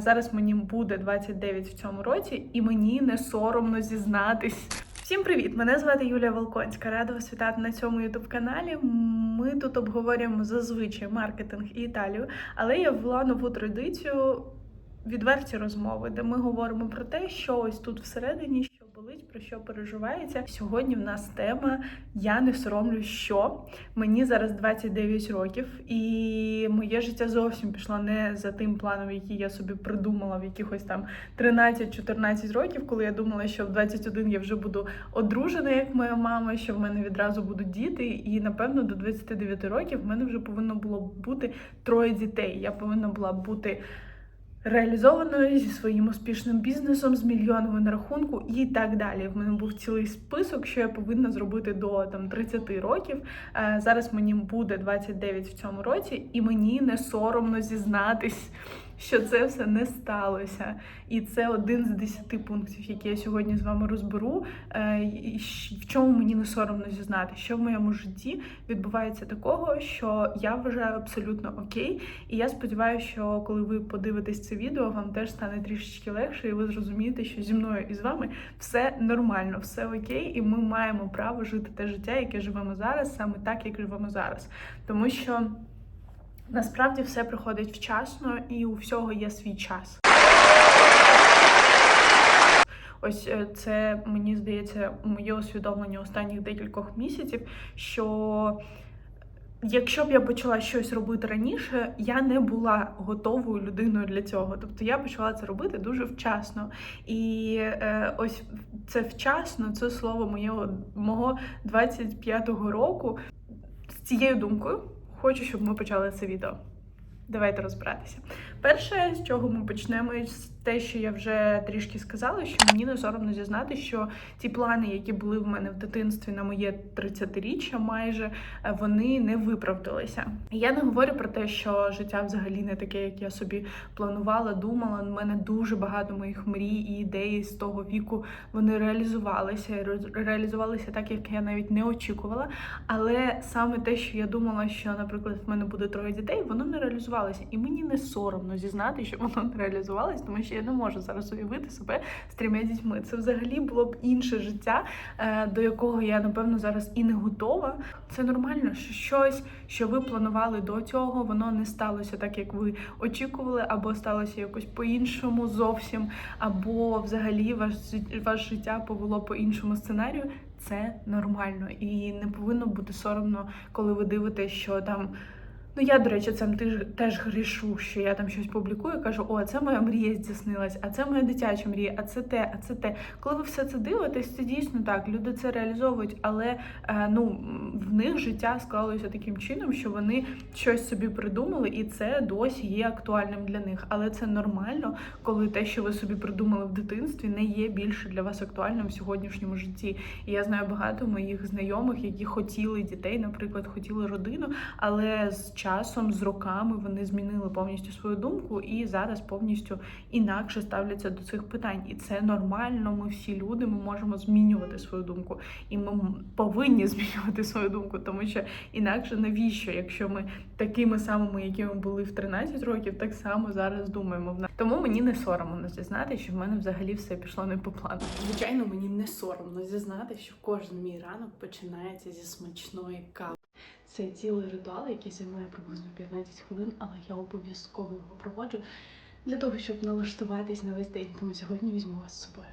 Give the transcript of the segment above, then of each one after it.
Зараз мені буде 29 в цьому році, і мені не соромно зізнатись. Всім привіт! Мене звати Юлія Волконська. Рада вас вітати на цьому ютуб каналі. Ми тут обговорюємо зазвичай маркетинг і Італію, але я ввела нову традицію відверті розмови, де ми говоримо про те, що ось тут всередині, болить, про що переживається. Сьогодні в нас тема Я не соромлю, що мені зараз 29 років, і моє життя зовсім пішло не за тим планом, який я собі придумала в якихось там 13-14 років, коли я думала, що в 21 я вже буду одружена, як моя мама, що в мене відразу будуть діти. І напевно до 29 років в мене вже повинно було бути троє дітей. Я повинна була бути реалізованою зі своїм успішним бізнесом, з мільйонами на рахунку і так далі. В мене був цілий список, що я повинна зробити до там 30 років. Е, Зараз мені буде 29 в цьому році, і мені не соромно зізнатись. Що це все не сталося, і це один з десяти пунктів, які я сьогодні з вами розберу. Е, В чому мені не соромно зізнати, що в моєму житті відбувається такого, що я вважаю абсолютно окей. І я сподіваюся, що коли ви подивитесь це відео, вам теж стане трішечки легше, і ви зрозумієте, що зі мною і з вами все нормально, все окей, і ми маємо право жити те життя, яке живемо зараз, саме так, як живемо зараз. Тому що насправді все приходить вчасно, і у всього є свій час. Ось е, це мені здається моє усвідомлення останніх декількох місяців, що якщо б я почала щось робити раніше, я не була готовою людиною для цього. Тобто я почала це робити дуже вчасно. І е, ось це вчасно, це слово моєго мого 25-го року. З цією думкою хочу, щоб ми почали це відео. Давайте розбиратися. Перше, з чого ми почнемо, те, що я вже трішки сказала, що мені не соромно зізнати, що ті плани, які були в мене в дитинстві на моє 30-річчя, майже е, вони не виправдалися. Я не говорю про те, що життя взагалі не таке, як я собі планувала, думала. У мене дуже багато моїх мрій і ідей з того віку вони реалізувалися, реалізувалися так, як я навіть не очікувала. Але саме те, що я думала, що, наприклад, в мене буде троє дітей, воно не реалізувалося. І мені не соромно зізнати, що воно не реалізувалося, тому що я не можу зараз уявити себе з трьома дітьми. Це взагалі було б інше життя, е, до якого я напевно зараз і не готова. Це нормально, що щось, що ви планували до цього, воно не сталося так, як ви очікували, або сталося якось по-іншому зовсім, або взагалі ваш, ваше життя повело по іншому сценарію. Це нормально і не повинно бути соромно, коли ви дивитесь, що там. Ну, я, до речі, цим теж, грішу, що я там щось публікую, кажу, о, це моя мрія здійснилась, а це моя дитяча мрія, а це те, а це те. Коли ви все це дивитесь, це дійсно так, люди це реалізовують, але е, ну, в них життя склалося таким чином, що вони щось собі придумали, і це досі є актуальним для них. Але це нормально, коли те, що ви собі придумали в дитинстві, не є більше для вас актуальним в сьогоднішньому житті. І я знаю багато моїх знайомих, які хотіли дітей, наприклад, хотіли родину, але з часом, з роками вони змінили повністю свою думку і зараз повністю інакше ставляться до цих питань. І це нормально. Ми всі люди, ми можемо змінювати свою думку, і ми повинні змінювати свою думку, тому що інакше навіщо, якщо ми такими самими, якими були в 13 років, так само зараз думаємо. В. Тому мені не соромно зізнати, що в мене взагалі все пішло не по плану. Звичайно, мені не соромно зізнати, що кожен мій ранок починається зі смачної кави. Це цілий ритуал, який займає приблизно 15 хвилин, але я обов'язково його проводжу для того, щоб налаштуватись на весь день. Тому сьогодні візьму вас з собою.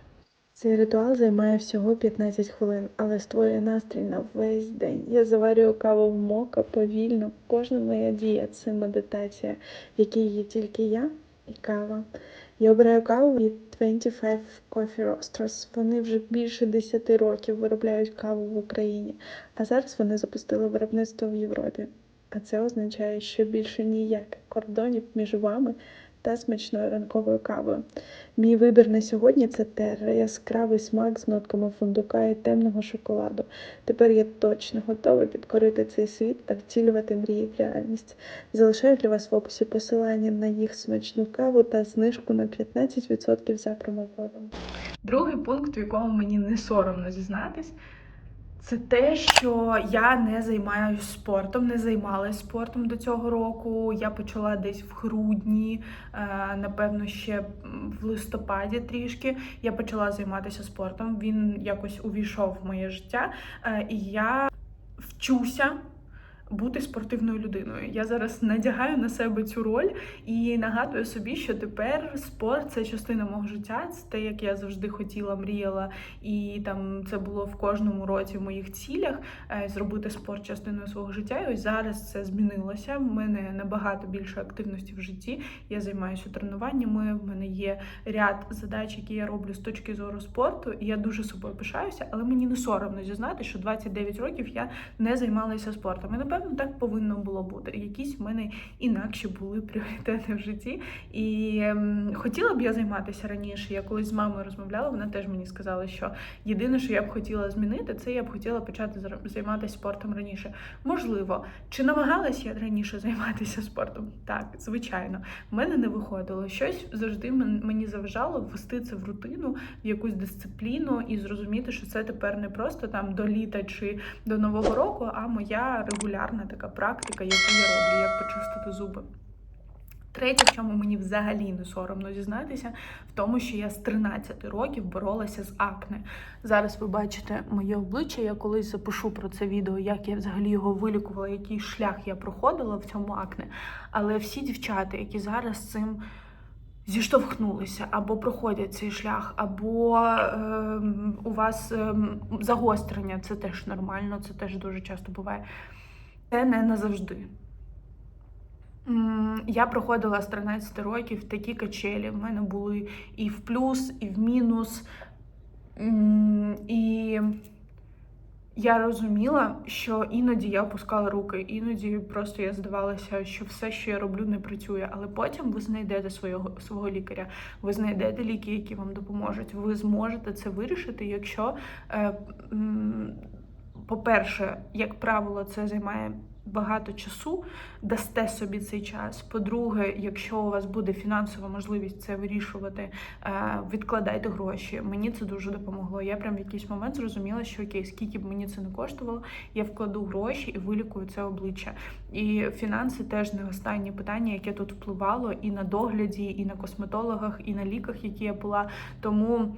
Цей ритуал займає всього 15 хвилин, але створює настрій на весь день. Я заварюю каву в мока повільно. Кожна моя дія це медитація, в якій є тільки я і кава. Я обираю каву від 25 Coffee Roasters. Вони вже більше 10 років виробляють каву в Україні, а зараз вони запустили виробництво в Європі. А це означає, що більше ніяких кордонів між вами та смачною ранковою кавою. Мій вибір на сьогодні це терра, яскравий смак з нотками фундука і темного шоколаду. Тепер я точно готова підкорити цей світ та втілювати мрії в реальність. Залишаю для вас в описі посилання на їх смачну каву та знижку на 15% за промокодом. Другий пункт, в якому мені не соромно зізнатись, Це те, що я не займаюся спортом, не займалась спортом до цього року. Я почала десь в грудні, е, напевно, ще в листопаді трішки. Я почала займатися спортом. Він якось увійшов в моє життя, е, і я вчуся. Бути спортивною людиною. Я зараз надягаю на себе цю роль і нагадую собі, що тепер спорт це частина мого життя. Це те, як я завжди хотіла, мріяла, і там це було в кожному році в моїх цілях е, зробити спорт частиною свого життя. І ось зараз це змінилося. В мене набагато більше активності в житті. Я займаюся тренуваннями. В мене є ряд задач, які я роблю з точки зору спорту. І я дуже собою пишаюся, але мені не соромно зізнати, що 29 років я не займалася спортом. І напевно так повинно було бути. Якісь в мене інакші були пріоритети в житті. І ем, хотіла б я займатися раніше. Я колись з мамою розмовляла, вона теж мені сказала, що єдине, що я б хотіла змінити, це я б хотіла почати займатися спортом раніше. Можливо, чи намагалась я раніше займатися спортом? Так, звичайно, в мене не виходило. Щось завжди мені заважало ввести це в рутину, в якусь дисципліну і зрозуміти, що це тепер не просто там до літа чи до нового року, а моя регулярна така практика, яку я роблю, як почистити зуби. Третє, в чому мені взагалі не соромно зізнатися, в тому, що я з 13 років боролася з акне. Зараз ви бачите моє обличчя. Я колись запишу про це відео, як я взагалі його вилікувала, який шлях я проходила в цьому акне. Але всі дівчата, які зараз цим зіштовхнулися, або проходять цей шлях, або ем, у вас ем, загострення, це теж нормально, це теж дуже часто буває. Це не назавжди. Я проходила з 13 років такі качелі. В мене були і в плюс, і в мінус. І я розуміла, що іноді я опускала руки, іноді просто я здавалася, що все, що я роблю, не працює. Але потім ви знайдете свого, свого лікаря, ви знайдете ліки, які вам допоможуть. Ви зможете це вирішити, якщо, е, по-перше, як правило, це займає багато часу, дасте собі цей час. По-друге, якщо у вас буде фінансова можливість це вирішувати, е, відкладайте гроші. Мені це дуже допомогло. Я прям в якийсь момент зрозуміла, що окей, скільки б мені це не коштувало, я вкладу гроші і вилікую це обличчя. І фінанси теж не останнє питання, яке тут впливало і на догляді, і на косметологах, і на ліках, які я була. Тому.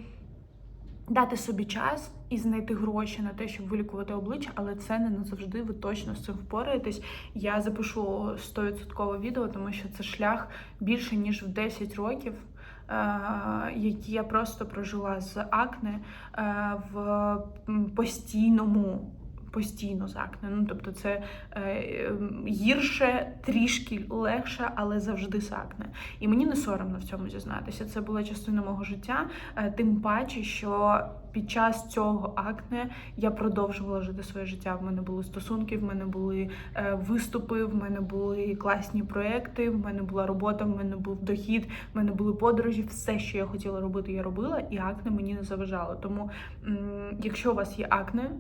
Дати собі час і знайти гроші на те, щоб вилікувати обличчя, але це не назавжди ви точно з цим впораєтесь. Я запишу 100% відео, тому що це шлях більше ніж в 10 років, е, які я просто прожила з акне е, в постійному. Постійно з акне. Ну тобто це е, ем, гірше, трішки легше, але завжди з акне. І мені не соромно в цьому зізнатися. Це була частина мого життя. Е, Тим паче, що під час цього акне я продовжувала жити своє життя. В мене були стосунки, в мене були е, виступи, в мене були класні проекти, в мене була робота, в мене був дохід, в мене були подорожі. Все, що я хотіла робити, я робила, і акне мені не заважало. Тому, якщо у вас є акне,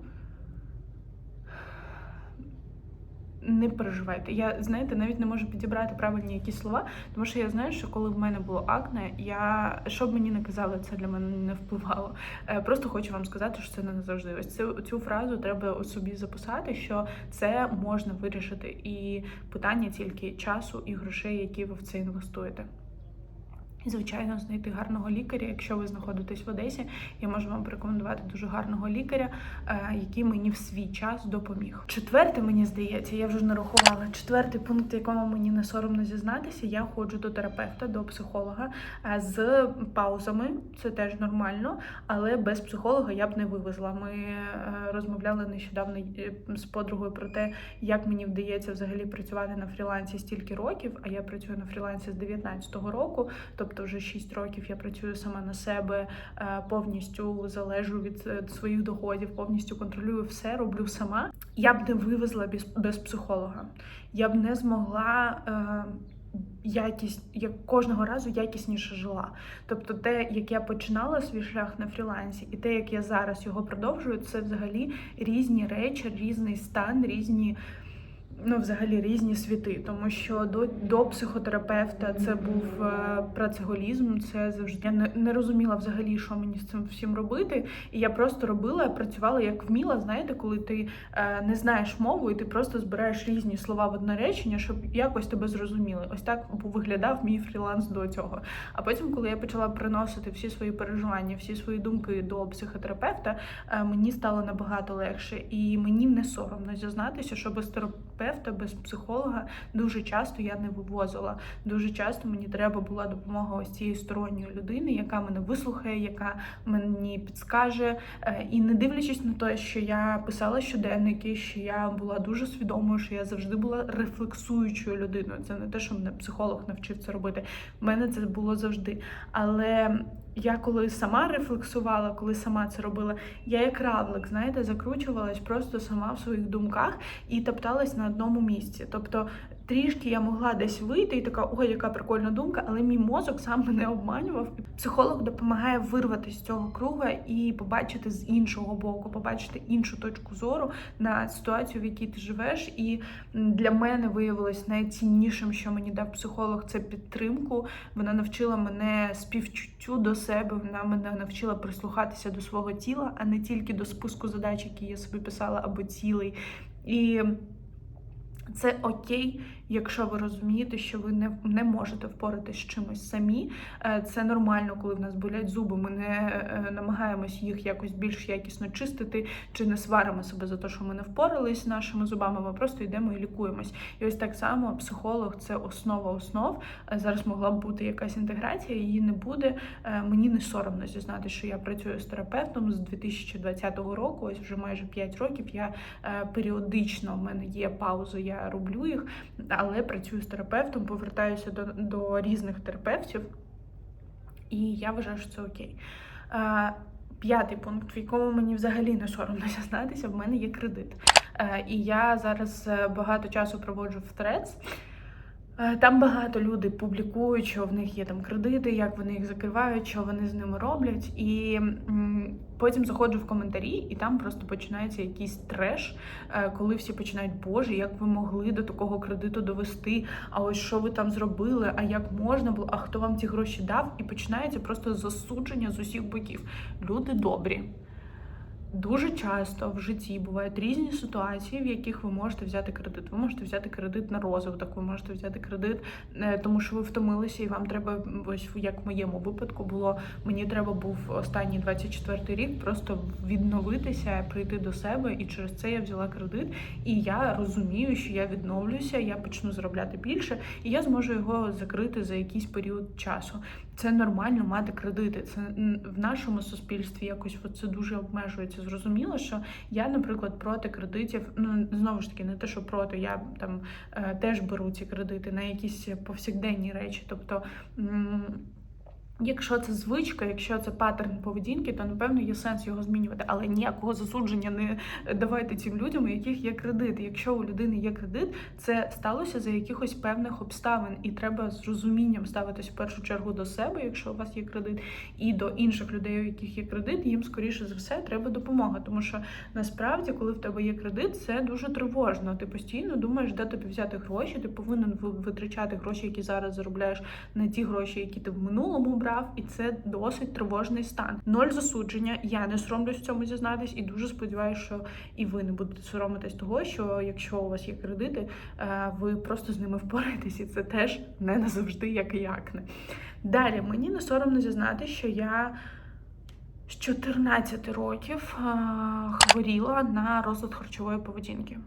не переживайте. Я знаєте, навіть не можу підібрати правильні якісь слова, тому що я знаю, що коли в мене було акне, я що б мені не казали, це для мене не впливало. Е, Просто хочу вам сказати, що це не назавжди. Ось цю, цю фразу треба у собі записати, що це можна вирішити, і питання тільки часу і грошей, які ви в це інвестуєте. І, звичайно, знайти гарного лікаря. Якщо ви знаходитесь в Одесі, я можу вам порекомендувати дуже гарного лікаря, е, який мені в свій час допоміг. Четверте, мені здається, я вже нарахувала. Четвертий пункт, якому мені не соромно зізнатися, я ходжу до терапевта, до психолога е, з паузами. Це теж нормально, але без психолога я б не вивезла. Ми е, розмовляли нещодавно з подругою про те, як мені вдається взагалі працювати на фрілансі стільки років. А я працюю на фрілансі з 19-го року, тобто вже 6 років я працюю сама на себе, е, повністю залежу від е, своїх доходів, повністю контролюю все, роблю сама. Я б не вивезла без, без психолога. Я б не змогла. Е, Якість як кожного разу якісніше жила. Тобто, те, як я починала свій шлях на фрілансі, і те, як я зараз його продовжую, це взагалі різні речі, різний стан, різні ну, взагалі різні світи, тому що до, до психотерапевта це був е, працеголізм. Це завжди я не, не розуміла взагалі, що мені з цим всім робити. І я просто робила, працювала як вміла. Знаєте, коли ти е, не знаєш мову, і ти просто збираєш різні слова в одне речення, щоб якось тебе зрозуміли. Ось так виглядав мій фріланс до цього. А потім, коли я почала приносити всі свої переживання, всі свої думки до психотерапевта, е, мені стало набагато легше, і мені не соромно зізнатися, що без терапевта, без психолога дуже часто я не вивозила. Дуже часто мені треба була допомога ось цієї сторонньої людини, яка мене вислухає, яка мені підскаже. Е, І не дивлячись на те, що я писала щоденники, що я була дуже свідомою, що я завжди була рефлексуючою людиною. Це не те, що мене психолог навчив це робити. У мене це було завжди. Але я коли сама рефлексувала, коли сама це робила, я як равлик, знаєте, закручувалась просто сама в своїх думках і топталась на одному місці. Тобто трішки я могла десь вийти і така, ой, яка прикольна думка, але мій мозок сам мене обманював. Психолог допомагає вирватися з цього круга і побачити з іншого боку, побачити іншу точку зору на ситуацію, в якій ти живеш. І для мене виявилось найціннішим, що мені дав психолог, це підтримку. Вона навчила мене співчуттю до себе. Вона мене навчила прислухатися до свого тіла, а не тільки до списку задач, які я собі писала, або цілей. І це окей, якщо ви розумієте, що ви не, не можете впоратись з чимось самі. Е, Це нормально, коли в нас болять зуби. Ми не е, намагаємось їх якось більш якісно чистити, чи не сваримо себе за те, що ми не впорались з нашими зубами. Ми просто йдемо і лікуємось. І ось так само психолог це основа основ. Е, Зараз могла б бути якась інтеграція, її не буде. Мені не соромно зізнати, що я працюю з терапевтом з 2020 року. Ось вже майже 5 років. Я періодично в мене є паузи, я роблю їх, але працюю з терапевтом, повертаюся до, до різних терапевтів, і я вважаю, що це окей. Е, П'ятий пункт, в якому мені взагалі не соромно зізнатися, в мене є кредит. Е, І я зараз е, багато часу проводжу в Threads. Е, Там багато людей публікують, що в них є там кредити, як вони їх закривають, що вони з ними роблять. І потім заходжу в коментарі, і там просто починається якийсь треш, е, коли всі починають, Боже, як ви могли до такого кредиту довести? А ось що ви там зробили? А як можна було? А хто вам ці гроші дав? І починається просто засудження з усіх боків. Люди добрі. Дуже часто в житті бувають різні ситуації, в яких ви можете взяти кредит. Ви можете взяти кредит на розвиток, ви можете взяти кредит, е, тому що ви втомилися, і вам треба, ось як в моєму випадку було. Мені треба був останній 24 рік просто відновитися, прийти до себе, і через це я взяла кредит. І я розумію, що я відновлюся, я почну заробляти більше, і я зможу його закрити за якийсь період часу. Це нормально мати кредити. Це в нашому суспільстві якось це дуже обмежується. Зрозуміло, що я, наприклад, проти кредитів. Ну знову ж таки, не те, що проти, я там е, теж беру ці кредити на якісь повсякденні речі. Тобто. Якщо це звичка, якщо це паттерн поведінки, то напевно є сенс його змінювати. Але ніякого засудження не давайте цим людям, у яких є кредит. Якщо у людини є кредит, це сталося за якихось певних обставин, і треба з розумінням ставитись в першу чергу до себе, якщо у вас є кредит, і до інших людей, у яких є кредит, їм скоріше за все треба допомога. Тому що насправді, коли в тебе є кредит, це дуже тривожно. Ти постійно думаєш, де тобі взяти гроші. Ти повинен витрачати гроші, які зараз заробляєш, на ті гроші, які ти в минулому брав, і це досить тривожний стан. Ноль засудження. Я не соромлюсь в цьому зізнатись, і дуже сподіваюся, що і ви не будете соромитись того, що якщо у вас є кредити, е, ви просто з ними впораєтесь, і це теж не назавжди як і як не. Далі мені не соромно зізнати, що я. З 14 років е, хворіла на розлад харчової поведінки.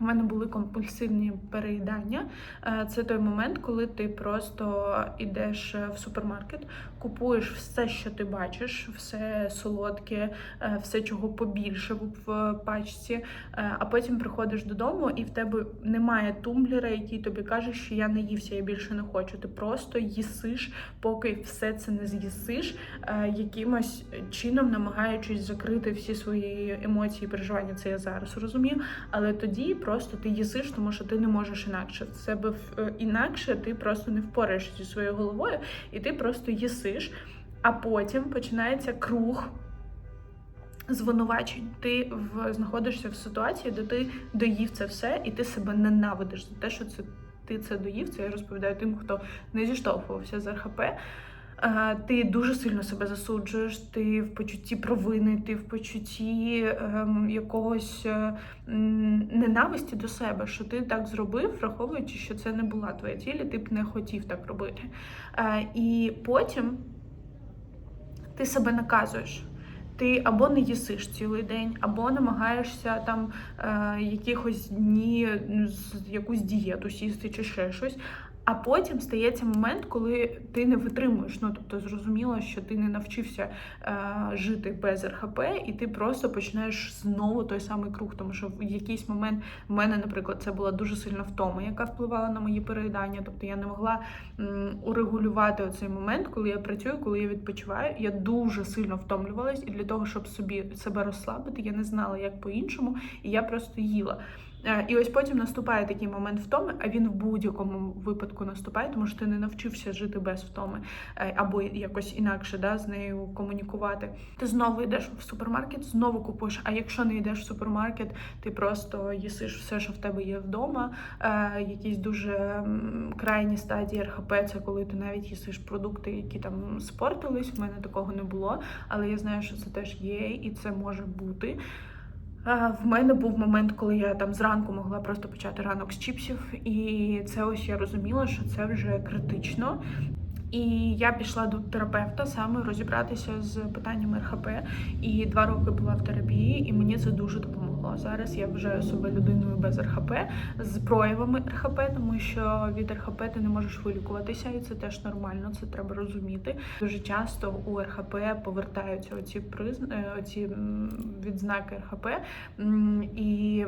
У мене були компульсивні переїдання. Е, Це той момент, коли ти просто йдеш в супермаркет, купуєш все, що ти бачиш, все солодке, е, все, чого побільше в пачці, е, а потім приходиш додому, і в тебе немає тумблера, який тобі каже, що я не ївся, я більше не хочу. Ти просто їсиш, поки все це не з'їсиш, е, якимось чином намагаючись закрити всі свої емоції, і переживання. Це я зараз розумію. Але тоді просто ти їсиш, тому що ти не можеш інакше. Себе е, інакше ти просто не впораєшся зі своєю головою, і ти просто їсиш. А потім починається круг звинувачень. Ти в знаходишся в ситуації, де ти доїв це все, і ти себе ненавидиш за те, що це ти це доїв. Це я розповідаю тим, хто не зіштовхувався з РХП. Ти дуже сильно себе засуджуєш, ти в почутті провини, ти в почутті ем, якогось е, м, ненависті до себе, що ти так зробив, враховуючи, що це не була твоя ціль, і ти б не хотів так робити. Е, І потім ти себе наказуєш. Ти або не їсиш цілий день, або намагаєшся там е, якихось дні якусь дієту сісти чи ще щось. А потім стається момент, коли ти не витримуєш. Ну тобто зрозуміло, що ти не навчився е, жити без РХП, і ти просто починаєш знову той самий круг. Тому що в якийсь момент в мене, наприклад, це була дуже сильна втома, яка впливала на мої переїдання. Тобто я не могла м, урегулювати оцей момент, коли я працюю, коли я відпочиваю. Я дуже сильно втомлювалась, і для того, щоб собі себе розслабити, я не знала, як по-іншому, і я просто їла. Е, І ось потім наступає такий момент втоми, а він в будь-якому випадку наступає, тому що ти не навчився жити без втоми е, або якось інакше да, з нею комунікувати. Ти знову йдеш в супермаркет, знову купуєш. А якщо не йдеш в супермаркет, ти просто їсиш все, що в тебе є вдома. Е, Якісь дуже крайні стадії РХП, це коли ти навіть їсиш продукти, які там спортились. У мене такого не було, але я знаю, що це теж є, і це може бути. В мене був момент, коли я там зранку могла просто почати ранок з чіпсів, і це ось я розуміла, що це вже критично. І я пішла до терапевта саме розібратися з питаннями РХП. І два роки була в терапії, і мені це дуже допомогло. Зараз я вважаю себе людиною без РХП з проявами РХП, тому що від РХП ти не можеш вилікуватися, і це теж нормально. Це треба розуміти. Дуже часто у РХП повертаються оці приз... е, оці відзнаки РХП. І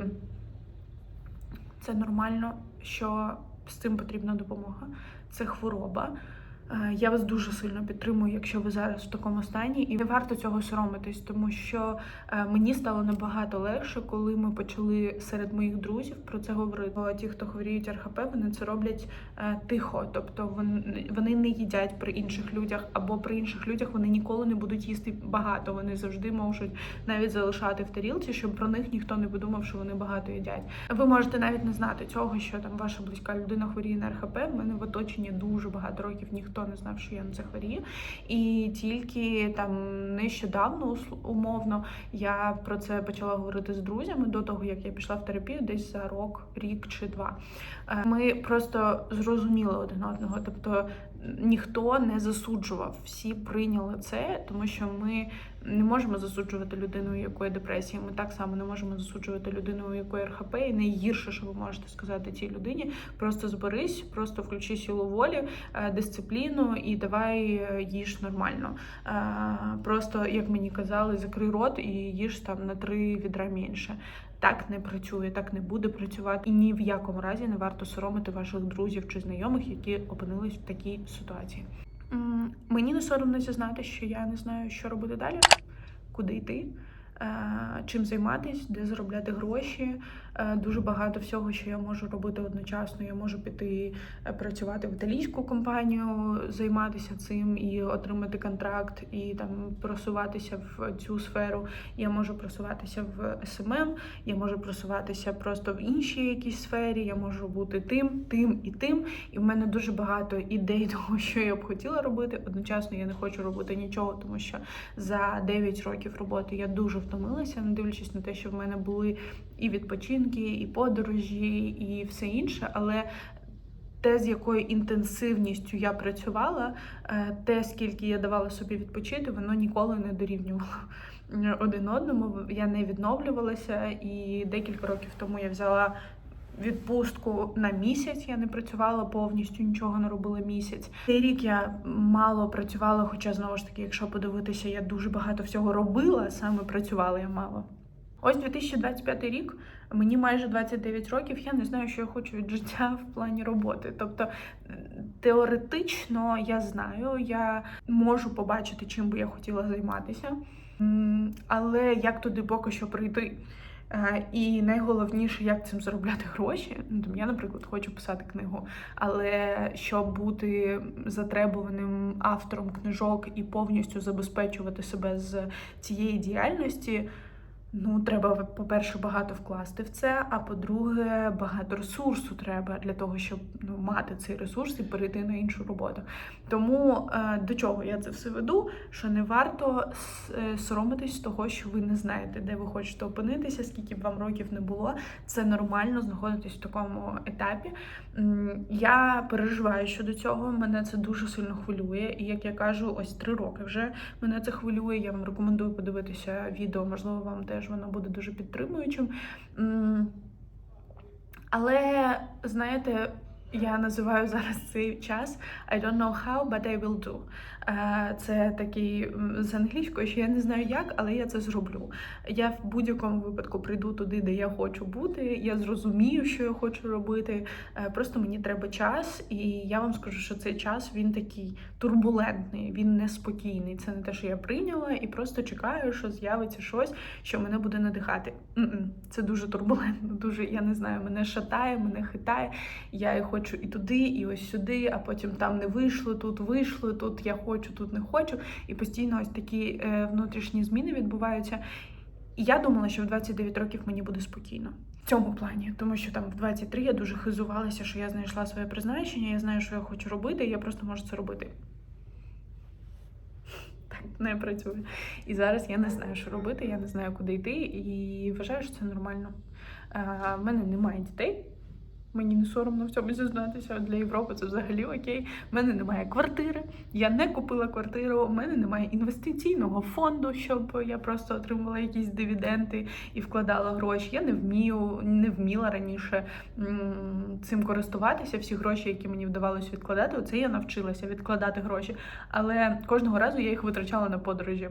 це нормально, що з цим потрібна допомога. Це хвороба. Е, Я вас дуже сильно підтримую, якщо ви зараз в такому стані, і не варто цього соромитись, тому що е, мені стало набагато легше, коли ми почали серед моїх друзів про це говорити. Бо ті, хто хворіють РХП, вони це роблять е, тихо, тобто вони, не їдять при інших людях, або при інших людях вони ніколи не будуть їсти багато. Вони завжди можуть навіть залишати в тарілці, щоб про них ніхто не подумав, що вони багато їдять. Ви можете навіть не знати цього, що там ваша близька людина хворіє на РХП. В мене в оточенні дуже багато років ніхто не знав, що я на захворію. хворію. І тільки там нещодавно, умовно, я про це почала говорити з друзями до того, як я пішла в терапію, десь за рок, рік чи два. Е, Ми просто зрозуміли один одного. Тобто ніхто не засуджував, всі прийняли це, тому що ми не можемо засуджувати людину, у якої депресія. Ми так само не можемо засуджувати людину, у якої РХП. І найгірше, що ви можете сказати цій людині, просто зберись, просто включи силу волі, е, дисципліну і давай е, їж нормально. Е, Просто, як мені казали, закрий рот і їж там на три відра менше. Так не працює, так не буде працювати, і ні в якому разі не варто соромити ваших друзів чи знайомих, які опинились в такій ситуації. Мені не соромно зізнати, що я не знаю, що робити далі, куди йти, е, чим займатись, де заробляти гроші. Е, Дуже багато всього, що я можу робити одночасно. Я можу піти е, працювати в італійську компанію, займатися цим і отримати контракт, і там просуватися в цю сферу. Я можу просуватися в СММ, я можу просуватися просто в іншій якійсь сфері. Я можу бути тим, тим і тим. І в мене дуже багато ідей того, що я б хотіла робити. Одночасно я не хочу робити нічого, тому що за 9 років роботи я дуже втомилася, не дивлячись на те, що в мене були і відпочинки, і подорожі, і все інше. Але те, з якою інтенсивністю я працювала, е, те, скільки я давала собі відпочити, воно ніколи не дорівнювало один одному. Я не відновлювалася, і декілька років тому я взяла. Відпустку на місяць я не працювала повністю, нічого не робила місяць. Цей рік я мало працювала, хоча знову ж таки, якщо подивитися, я дуже багато всього робила, саме працювала я мало. Ось 2025 рік, мені майже 29 років. Я не знаю, що я хочу від життя в плані роботи. Тобто теоретично я знаю, я можу побачити, чим би я хотіла займатися, але як туди поки що прийти. Е, І найголовніше, як цим заробляти гроші. Ну, я, наприклад, хочу писати книгу, але щоб бути затребуваним автором книжок і повністю забезпечувати себе з цієї діяльності. Ну, треба, по-перше, багато вкласти в це, а по-друге, багато ресурсу треба для того, щоб ну, мати цей ресурс і перейти на іншу роботу. Тому е, до чого я це все веду? Що не варто е, соромитись того, що ви не знаєте, де ви хочете опинитися, скільки б вам років не було. Це нормально знаходитись в такому етапі. Я переживаю щодо цього. Мене це дуже сильно хвилює. І як я кажу, ось три роки вже мене це хвилює. Я вам рекомендую подивитися відео, можливо, вам теж воно буде дуже підтримуючим. Але знаєте, я називаю зараз цей час I don't know how, but I will do. Е, Це такий з англійської, що я не знаю як, але я це зроблю. Я в будь-якому випадку прийду туди, де я хочу бути. Я зрозумію, що я хочу робити. Е, Просто мені треба час, і я вам скажу, що цей час він такий турбулентний, він неспокійний. Це не те, що я прийняла, і просто чекаю, що з'явиться щось, що мене буде надихати. Це дуже турбулентно, дуже я не знаю, мене шатає, мене хитає. Я і хочу і туди, і ось сюди, а потім там не вийшло, тут вийшло, тут я хочу, тут не хочу. І постійно ось такі е, внутрішні зміни відбуваються. І я думала, що в 29 років мені буде спокійно. В цьому плані, тому що там в 23 я дуже хизувалася, що я знайшла своє призначення, я знаю, що я хочу робити, і я просто можу це робити. Так не працює. І зараз я не знаю, що робити, я не знаю, куди йти, і вважаю, що це нормально. Е, В мене немає дітей. Мені не соромно в цьому зізнатися. Для Європи це взагалі окей. У мене немає квартири. Я не купила квартиру. У мене немає інвестиційного фонду, щоб я просто отримувала якісь дивіденди і вкладала гроші. Я не вмію, не вміла раніше цим користуватися. Всі гроші, які мені вдавалося відкладати, це я навчилася відкладати гроші. Але кожного разу я їх витрачала на подорожі.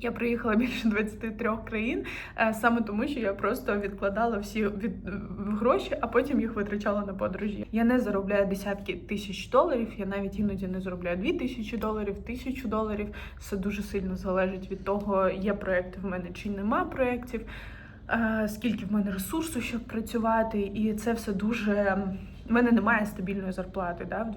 Я приїхала більше 23 країн е, саме тому, що я просто відкладала всі від е, гроші, а потім їх витрачала на подорожі. Я не заробляю десятки тисяч доларів. Я навіть іноді не заробляю дві тисячі доларів, тисячу доларів. Це дуже сильно залежить від того, є проекти в мене чи нема проєктів, е, скільки в мене ресурсу, щоб працювати, і це все дуже. У мене немає стабільної зарплати. Да?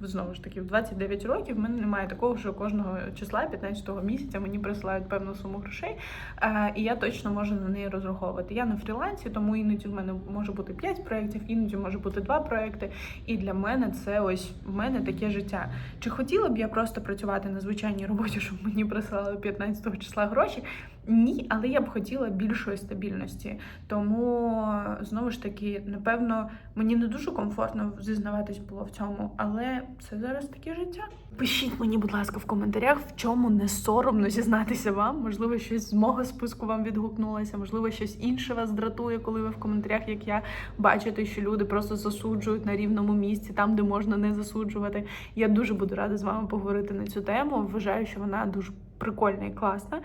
в Знову ж таки, в 29 років в мене немає такого, що кожного числа 15-го місяця мені присилають певну суму грошей, е, і я точно можу на неї розраховувати. Я на фрілансі, тому іноді в мене може бути 5 проєктів, іноді може бути 2 проєкти. І для мене це ось в мене таке життя. Чи хотіла б я просто працювати на звичайній роботі, щоб мені присилали 15 числа гроші? Ні, але я б хотіла більшої стабільності. Тому знову ж таки, напевно, мені не дуже комфортно зізнаватись було в цьому, але це зараз таке життя. Пишіть мені, будь ласка, в коментарях, в чому не соромно зізнатися вам. Можливо, щось з мого списку вам відгукнулося, можливо, щось інше вас дратує, коли ви в коментарях, як я, бачите, що люди просто засуджують на рівному місці, там, де можна не засуджувати. Я дуже буду рада з вами поговорити на цю тему. Вважаю, що вона дуже прикольна і класна.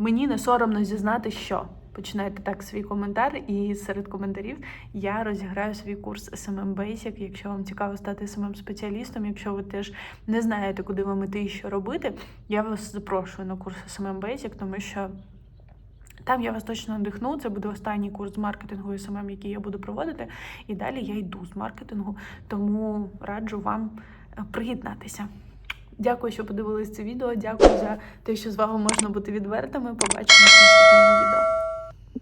Мені не соромно зізнати, що починайте так свій коментар, і серед коментарів я розіграю свій курс SMM Basic. Якщо вам цікаво стати smm спеціалістом, якщо ви теж не знаєте, куди вам іти і що робити, я вас запрошую на курс SMM Basic, тому що. Там я вас точно надихну. Це буде останній курс з маркетингу і SMM, який я буду проводити. І далі я йду з маркетингу, тому раджу вам приєднатися. Дякую, що подивились це відео. Дякую за те, що з вами можна бути відвертими. Побачимось в наступному відео.